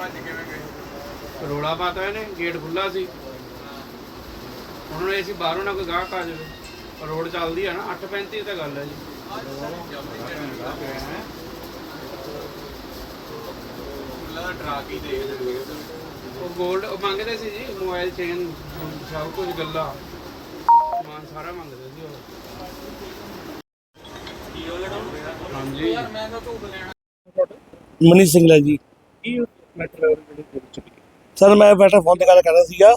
ਭੱਜ ਕਿਵੇਂ ਗਏ? ਰੋਲਾ ਪਾਤਾ ਇਹਨੇ ਗੇਟ ਖੁੱਲਾ ਸੀ। ਇਹ ਸੀ ਬਾਹਰੋਂ ਨਾ ਕੋਈ ਗਾਹਕ ਆ ਜਾਵੇ। ਰੋਡ ਚੱਲਦੀ ਆ ਨਾ 8:35 ਤਾਂ ਗੱਲ ਹੈ ਜੀ। ਲਾ ਡਰਾ ਕੇ ਹੀ ਦੇ ਦੇ ਉਹ 골ਡ ਉਹ ਮੰਗਦੇ ਸੀ ਜੀ ਮੋਬਾਈਲ ਚੇਨ ਸਭ ਕੁਝ ਗੱਲਾ। ਸਮਾਨ ਸਾਰਾ ਮੰਗਦੇ ਸੀ ਉਹ। ਹਾਂਜੀ। ਮੈਂ ਤਾਂ ਧੂਪ ਲੈਣਾ ਮਨੀ ਸਿੰਘਲਾ ਜੀ। ਕੀ ਸਰ, ਮੈਂ ਬੈਠਾ ਫੋਨ ਤੇ ਗੱਲ ਕਰ ਰਿਹਾ ਸੀਗਾ।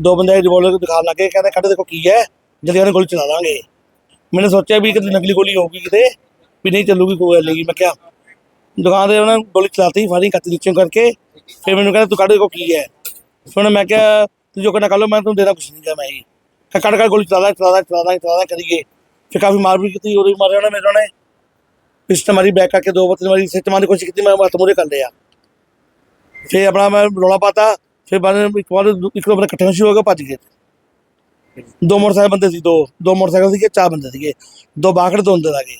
ਦੋ ਬੰਦੇ ਰਿਵੋਲਵਰ ਦਿਖਾਉਣ ਲੱਗੇ, ਕਹਿੰਦੇ ਕੱਢ ਦੇਖੋ ਕੀ ਹੈ, ਜਲਦੀ ਉਹਨੇ ਗੋਲੀ ਚਲਾ ਦਾਂਗੇ ਮੈंने ਸੋਚਿਆ ਵੀ ਕਿਤੇ ਨਕਲੀ ਗੋਲੀ ਹੋਊਗੀ ਕਿਤੇ, ਵੀ ਨਹੀਂ ਚੱਲੂਗੀ, ਕੋਈ ਗੱਲ ਨਹੀਂ। ਮੈਂ ਕਿਹਾ, ਦੁਕਾਨ ਦੇ ਉਹਨਾਂ ਗੋਲੀ ਚਲਾਤੀ ਫਾਇਰਿੰਗ ਕਰਤੀ ਨੀਚੇ ਕਰਕੇ, ਫਿਰ ਮੈਨੂੰ ਕਹਿੰਦਾ, ਤੂੰ ਕੱਢ ਦੇਖੋ ਕੀ ਹੈ? ਫਿਰ ਉਹਨੇ ਮੈਂ ਕਿਹਾ, ਤੂੰ ਜੋ ਕਰਨਾ ਕਰ ਲਓ, ਮੈਂ ਤੈਨੂੰ ਦੇਣਾ ਕੁਛ ਨਹੀਂ ਕਿਹਾ ਮੈਂ ਹੀ। ਕੱਢ ਕੱਢ ਗੋਲੀ ਚਲਾ ਚਲਾ ਚਲਾ ਚਲਾ ਕਰੀਏ। ਫਿਰ ਕਾਫੀ ਮਾਰ ਵੀ ਕੀਤੀ ਉਹਦੇ ਮਾਰਿਆ ਉਹਨੇ ਮੇਰੇ ਨੇ। ਪਿਸਟਲ ਮਾਰੀ, ਬੈਕ ਕਰਕੇ ਦੋ ਤਿੰਨ ਵਾਰੀ ਸਿੱਟ ਮਾਰਨ ਦੀ ਕੋਸ਼ਿਸ਼ ਕੀਤੀ, ਮੈਂ ਹੱਥ ਮੂਰੇ ਕਰ ਲਿਆ। ਫਿਰ ਆਪਣਾ ਮੈਂ ਰੌਲਾ ਪਾਤਾ ਫਿਰ ਬਾਅਦ ਵਿੱਚ ਇੱਕ ਵਾਰ ਇੱਕ ਬੰਦੇ ਇਕੱਠੇ ਸ਼ੁਰੂ ਹੋ ਗਏ ਭੱਜ ਗਏ। ਦੋ ਮੋਟਰਸਾਈਕਲ ਬੰਦੇ ਸੀ ਦੋ ਦੋ ਮੋਟਰਸਾਈਕਲ ਸੀਗੇ ਚਾਰ ਬੰਦੇ ਸੀਗੇ ਦੋ ਬਾਖੜ ਦੋ ਅੰਦਰ ਆ ਗਏ।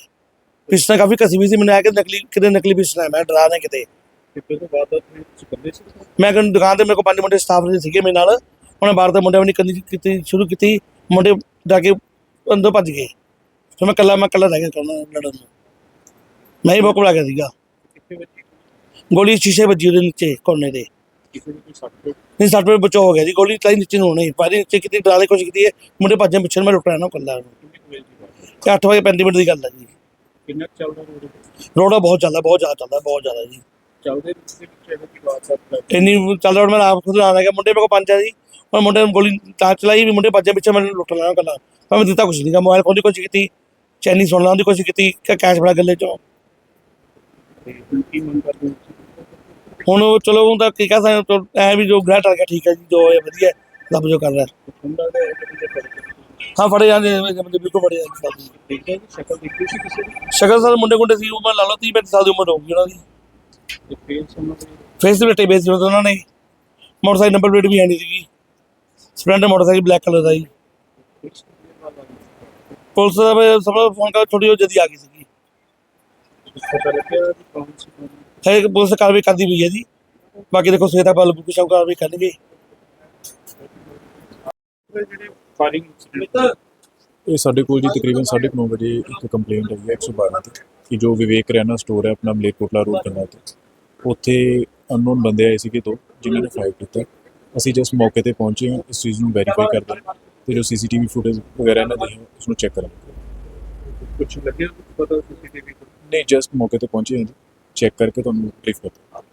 ਪਿਸਟਲ ਕਾਫੀ ਕਸੀ ਵੀ ਸੀ ਮੈਨੂੰ ਆ ਕੇ ਨਕਲੀ ਕਿਤੇ ਨਕਲੀ ਪਿਸਟਲ ਹੈ ਮੈਂ ਡਰਾ ਨਾ ਕਿਤੇ। ਤੇ ਤੋਂ ਮੈਂ ਕਹਿੰਦਾ ਦੁਕਾਨ ਤੇ ਮੇਰੇ ਕੋਲ ਪੰਜ ਮੁੰਡੇ ਸਟਾਫ ਦੇ ਸੀਗੇ ਮੇਰੇ ਨਾਲ। ਉਹਨੇ ਬਾਹਰ ਦੇ ਮੁੰਡਿਆਂ ਨੇ ਕਰਨੀ ਕੀਤੀ ਸ਼ੁਰੂ ਕੀਤੀ ਮੁੰਡੇ ਜਾ ਕੇ ਅੰਦਰ ਭੱਜ ਗਏ। ਫਿਰ ਮੈਂ ਕੱਲਾ ਮੈਂ ਕੱਲਾ ਰਹਿ ਗਿਆ ਕਰਨਾ ਲੜਨ ਨੂੰ। ਮੈਂ ਹੀ ਬੋਕਲਾ ਗਿਆ ਸੀਗਾ। ਗੋਲੀ ਸ਼ੀਸ਼ੇ ਵੱਜੀ ਉਹਦੇ ਨੀਚੇ ਕੋਨੇ ਦੇ ਕਿਸੇ ਨੂੰ ਕੋਈ ਸੱਟ ਨਹੀਂ ਸੱਟ ਪੇ ਬਚੋ ਹੋ ਗਿਆ ਜੀ। ਗੋਲੀ ਤਾਂ ਨੀਚੇ ਨੂੰ ਹੋਣੀ ਪਾਰੀ ਨੀਚੇ ਕਿਤੇ ਡਰਾ ਦੇ ਕੋਸ਼ਿਸ਼ ਕੀਤੀ ਹੈ ਮੁੰਡੇ ਭੱਜੇ ਪਿੱਛੇ ਮੈਂ ਲੁੱਟਿਆ ਨਾ ਕੱਲਾ ਕੁ? ਤੇ 8 ਵਜੇ 35 ਮਿੰਟ ਦੀ ਗੱਲ ਹੈ ਜੀ। ਕਿੰਨਾ ਕੁ ਚੱਲਦਾ ਰੋਡ? ਰੋਡਾ ਬਹੁਤ ਚੱਲਦਾ ਬਹੁਤ ਜ਼ਿਆਦਾ ਚੱਲਦਾ ਬਹੁਤ ਜ਼ਿਆਦਾ ਜੀ। ਚੱਲਦੇ ਇਹੋ ਜਿਹੀ ਬਾਤ ਇੰਨੀ ਚੱਲਦਾ ਹੁਣ ਮੈਂ ਆਪ ਖੁਦ ਆ ਗਿਆ। ਮੁੰਡੇ ਮੇਰੇ ਕੋਲ ਪੰਜ ਆ ਜੀ। ਹੁਣ ਮੁੰਡੇ ਨੂੰ ਗੋਲੀ ਤਾਂ ਚਲਾਈ ਵੀ ਮੁੰਡੇ ਭੱਜੇ ਪਿੱਛੇ ਮੈਨੂੰ ਲੁੱਟ ਲੈਣਾ ਕੱਲਾ ਮੈਂ ਦਿੱਤਾ ਕੁਛ ਨਹੀਂ ਗਾ। ਮੋਬਾਈਲ ਖੋਲ੍ਹਣ ਦੀ ਕੋਸ਼ਿਸ਼ ਕੀਤੀ ਚੈਨੀ ਸੁਣ ਲਾਉਣ ਦੀ ਕੋਸ਼ਿਸ਼ ਕੀਤੀ ਕਿ ਕੈਸ਼ ਬੜਾ ਗੱਲੇ ਚੋਂ। ਕੀ ਮੰਗ ਕਰਦੇ? ਹੁਣ ਉਹ ਚਲੋ ਉਹ ਤਾਂ ਕੀ ਕਹਿ ਸਕਦੇ ਹਾਂ, ਐ ਵੀ ਜੋ ਗ੍ਰਹਿ ਟਲ ਗਿਆ ਠੀਕ ਹੈ ਜੀ ਜੋ ਹੋਇਆ ਵਧੀਆ ਰੱਬ ਜੋ ਕਰ ਰਿਹਾ। ਹੈ। ਹਾਂ ਫੜੇ ਜਾਂਦੇ ਬੰਦੇ ਬਿਲਕੁਲ ਫੜੇ ਜਾਂਦੇ ਨੇ। ਦੇਖਿਆ ਜੀ ਸ਼ਕਲ ਦੇਖੀ ਸੀ ਕਿਸੇ ਦੀ ਸ਼ਕਲ ਸਰ ਮੁੰਡੇ ਗੁੰਡੇ ਸੀ ਉਮਰ ਲਾ ਲਓ 30 35 ਸਾਲ ਦੀ ਉਮਰ ਹੋਊਗੀ ਉਹਨਾਂ ਦੀ। ਫੇਸ ਤੇ ਬੇਸ ਸੀ ਉਹਨਾਂ ਨੇ। ਮੋਟਰਸਾਈਕਲ ਨੰਬਰ ਪਲੇਟ ਵੀ ਹੈ ਨਹੀਂ ਸੀਗੀ। ਸਪਲੈਂਡਰ ਮੋਟਰਸਾਈਕਲ ਬਲੈਕ ਕਲਰ ਦਾ ਜੀ। ਪੁਲਿਸ ਦਾ ਸਭ ਫੋਨ ਕਰ ਛੋਟੀ ਜਿਹੀ ਜਦੀ ਆ ਗਈ ਸੀਗੀ। ਪਤਾ ਲੱਗਿਆ ਵੀ ਕੌਣ ਸੀ ਕੌਣ ਨਹੀਂ। ਹੈ ਇੱਕ ਪੁਲਿਸ ਕਾਰਵਾਈ ਕਰਦੀ ਪਈ ਹੈ ਜੀ। ਬਾਕੀ ਦੇਖੋ ਸਵੇਤਾ ਪਲ ਬੁੱਕ ਸ਼ਾਪ ਕਾਰਵਾਈ ਕਰਨਗੇ। ਇਹ ਸਾਡੇ ਕੋਲ ਜੀ ਤਕਰੀਬਨ 9:30 ਵਜੇ ਇੱਕ ਕੰਪਲੇਂਟ ਆਈ ਹੈ 112 ਤੇ ਕਿ ਜੋ ਵਿਵੇਕ ਕਰਿਆਨਾ ਸਟੋਰ ਹੈ ਆਪਣਾ ਮਲੇਰਕੋਟਲਾ ਰੋਡ ਕੰਨਾ ਤੇ। ਉੱਥੇ ਅਨਨੋਨ ਬੰਦੇ ਆਏ ਸੀਗੇ ਦੋ ਜਿਨ੍ਹਾਂ ਨੇ ਫਾਇਰ ਕੀਤਾ। ਅਸੀਂ ਜਸਟ ਮੌਕੇ ਤੇ ਪਹੁੰਚੇ ਹਾਂ ਇਸ ਚੀਜ਼ ਨੂੰ ਵੈਰੀਫਾਈ ਕਰਦੇ ਹਾਂ ਤੇ ਜੋ ਸੀਸੀਟੀਵੀ ਫੁਟੇਜ ਵਗੈਰਾ ਇਹਨਾਂ ਦੀ ਉਸ ਨੂੰ ਚੈੱਕ ਕਰਾਂਗੇ। ਕੁਝ ਲੱਗਿਆ? ਪਤਾ ਸੀਸੀਟੀਵੀ ਨਹੀਂ ਜਸਟ ਮੌਕੇ ਤੇ ਪਹੁੰਚੇ ਹਾਂ ਜੀ। ਚੈੱਕ ਕਰਕੇ ਤੁਹਾਨੂੰ ਬਰੀਫ ਕਰਦੇ